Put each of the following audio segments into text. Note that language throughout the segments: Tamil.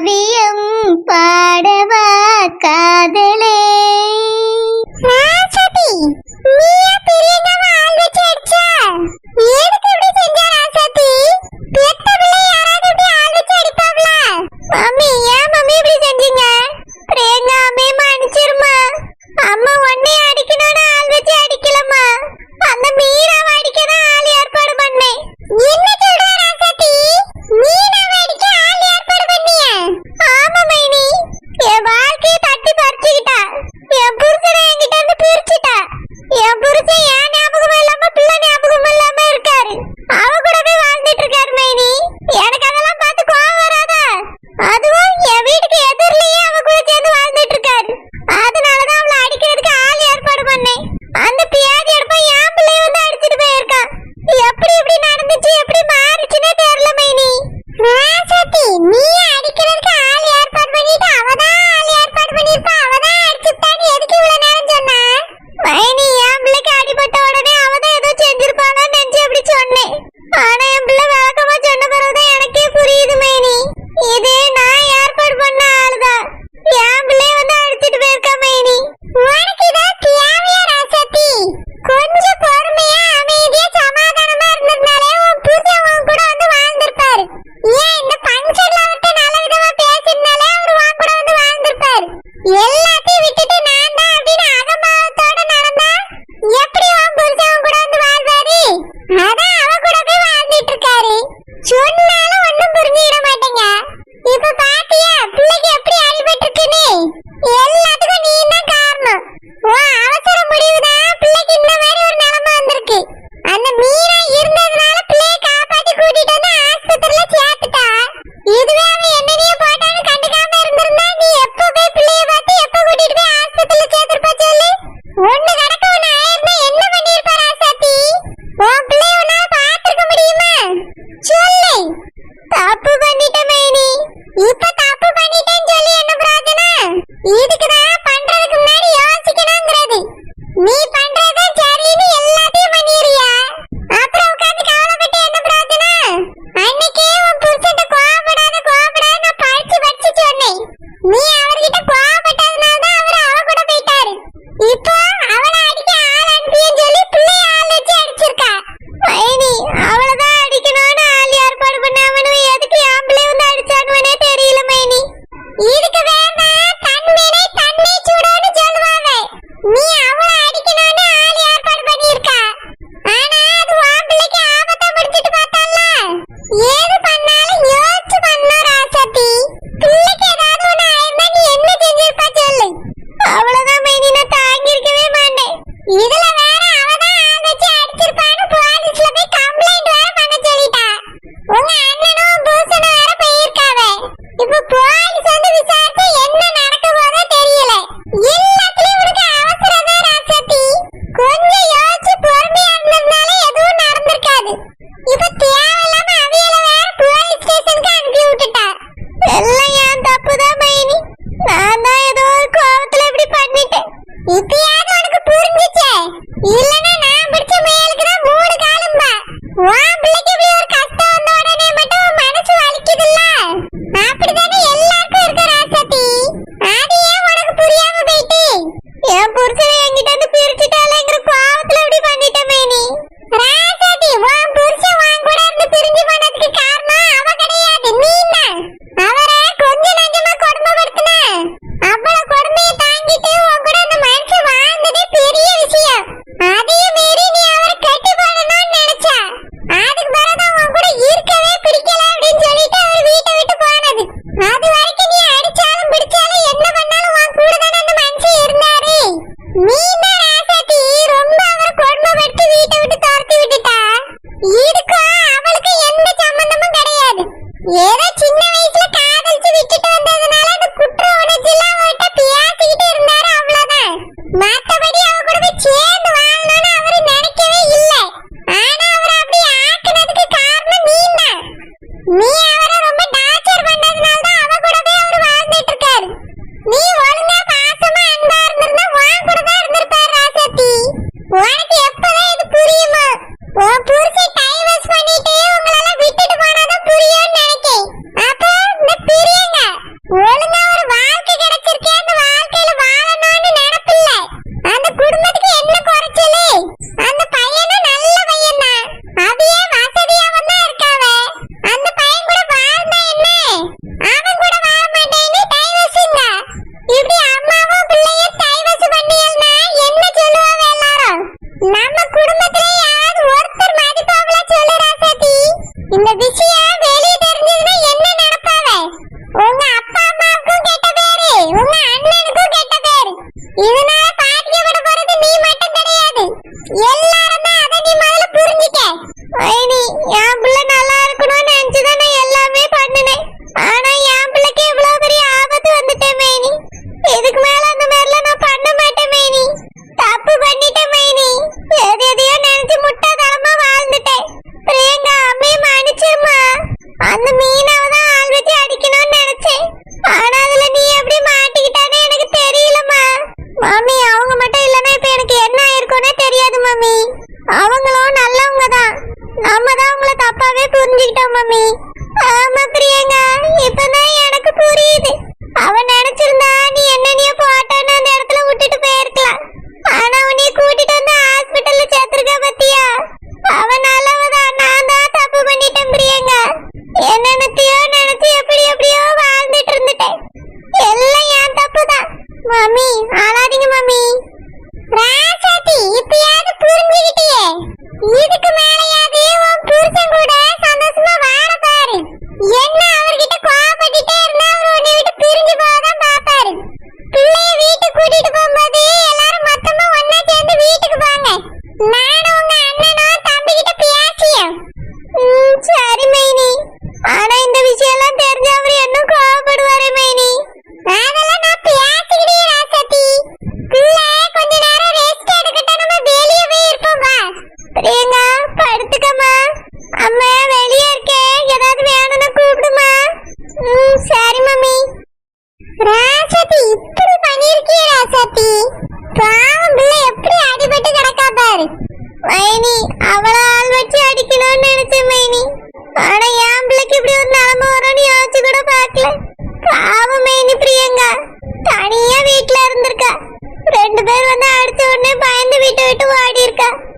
காவியம் பாட 一遍 நீ Una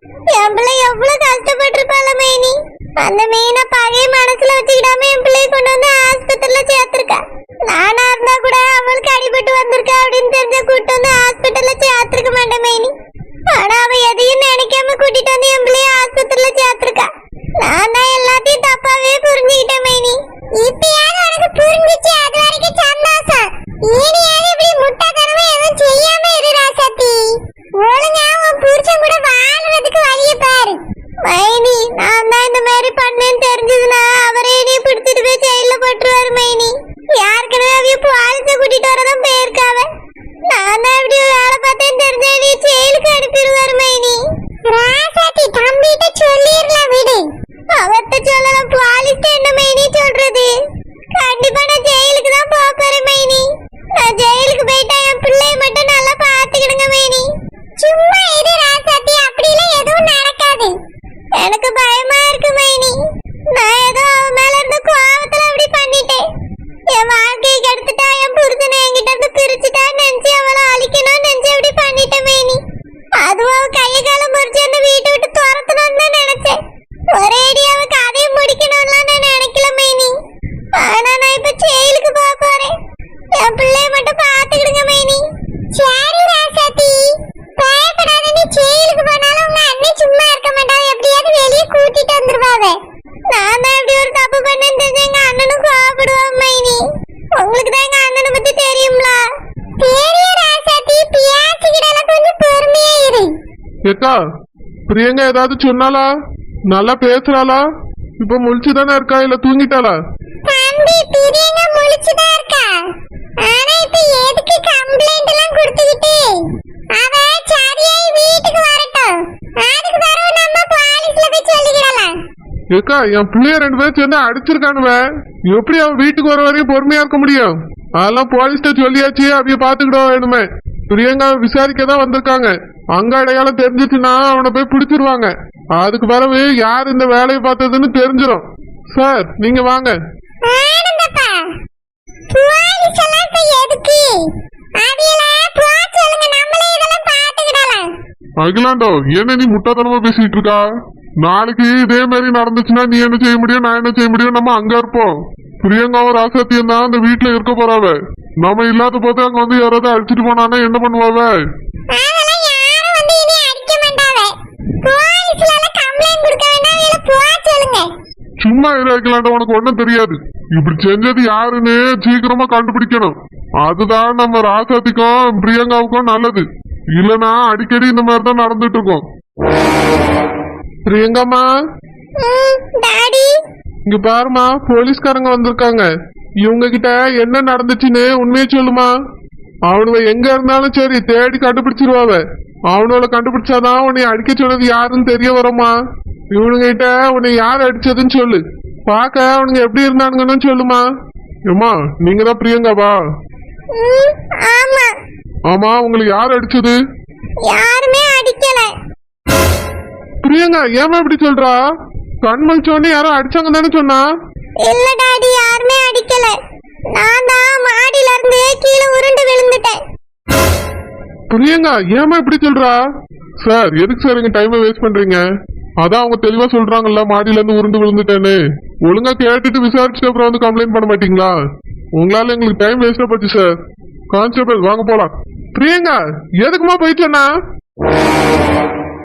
என் பிள்ளை எவ்வளவு கஷ்டப்பட்டிருப்பாள் அந்த மீனை பகைய மனசுல வச்சுக்கிடாம என் கொண்டு வந்து ஆஸ்பத்திரியில சேர்த்திருக்கா. நானா இருந்தா கூட அவளுக்கு அடிபட்டு வந்திருக்கா அப்படின்னு தெரிஞ்ச கூட்டு வந்து ஹாஸ்பிட்டல்ல சேர்த்திருக்க மாட்டேன் மேனி. ஆனா எதையும் நினைக்காம கூட்டிட்டு வந்து என் பிள்ளைய சேர்த்திருக்கா. நான் தான் எல்லாத்தையும் தப்பாவே புரிஞ்சுக்கிட்டேன் மேனி. ஏக்கா பிரியங்கா ஏதாவது சொன்னாலா நல்லா பேசுறாளா? இப்ப முழிச்சு தானே இருக்கா இல்ல தூங்கிட்டாளா? ஏக்கா என் பிள்ளைய ரெண்டு பேரும் சேர்ந்து அடிச்சிருக்கானுவ. எப்படி அவன் வீட்டுக்கு வர வரைக்கும் பொறுமையா இருக்க முடியும்? அதெல்லாம் போலீஸ்ட சொல்லியாச்சு அவைய பாத்துக்கிட்டோம் வேணுமே. பிரியங்கா விசாரிக்க தான் வந்திருக்காங்க. அங்க அடையாளம் தெரிஞ்சிச்சுன்னா அவனை போய் பிடிச்சிருவாங்க. அதுக்கு பிறகு யார் இந்த வேலையை பார்த்ததுன்னு தெரிஞ்சிடும் சார் நீங்க வாங்க. அகிலாண்டோ என்ன நீ முட்டாத்தனமா பேசிட்டு இருக்கா? நாளைக்கு இதே மாதிரி நடந்துச்சுன்னா நீ என்ன செய்ய முடியும் நான் என்ன செய்ய முடியும்? நம்ம அங்க இருப்போம். பிரியங்காவும் ராசாத்தியம் தான் அந்த வீட்டுல இருக்க போறாவ. நம்ம இல்லாத போது அங்க வந்து யாராவது அடிச்சிட்டு போனானா என்ன பண்ணுவாங்க சும்மா இறக்கலாண்ட உனக்கு ஒண்ணும் தெரியாது. இப்படி செஞ்சது யாருன்னு சீக்கிரமா கண்டுபிடிக்கணும். அதுதான் நம்ம ராசாத்திக்கும் பிரியங்காவுக்கும் நல்லது. இல்லனா அடிக்கடி இந்த மாதிரி தான் நடந்துட்டு இருக்கோம் பிரியங்காமா இங்க பாருமா போலீஸ்காரங்க வந்திருக்காங்க. இவங்க கிட்ட என்ன நடந்துச்சுன்னு உண்மையை சொல்லுமா? அவனுவ எங்க இருந்தாலும் சரி தேடி கண்டுபிடிச்சிருவாவ. அவனோட கண்டுபிடிச்சாதான் உன்னை அடிக்க சொன்னது யாருன்னு தெரிய வருமா? இவனுங்க கிட்ட உன்னை யார் அடிச்சதுன்னு சொல்லு. பாக்க அவனுங்க எப்படி இருந்தானுங்கன்னு சொல்லுமா? ஏமா நீங்க தான் பிரியங்காவா ஆமா. உங்களுக்கு யார் அடிச்சது? யாருமே அடிக்கல. பிரியங்கா ஏமா இப்படி சொல்றா? கண் முழிச்சோடனே யாரோ அடிச்சாங்க தானே சொன்னா? இல்ல டாடி யாருமே அடிக்கல. நான் தான் மாடியில இருந்து கீழே உருண்டு விழுந்துட்டேன். பிரியங்கா ஏமா இப்படி சொல்றா? சார் எதுக்கு சார் எங்க டைமை வேஸ்ட் பண்றீங்க? அதான் அவங்க தெளிவா சொல்றாங்கல்ல மாடியில இருந்து உருண்டு விழுந்துட்டேன்னு. ஒழுங்கா கேட்டுட்டு விசாரிச்சுட்டு அப்புறம் வந்து கம்ப்ளைண்ட் பண்ண மாட்டீங்களா? உங்களால எங்களுக்கு டைம் வேஸ்டா போச்சு சார். கான்ஸ்டபிள் வாங்க போலாம். பிரியங்கா எதுக்குமா போயிட்டு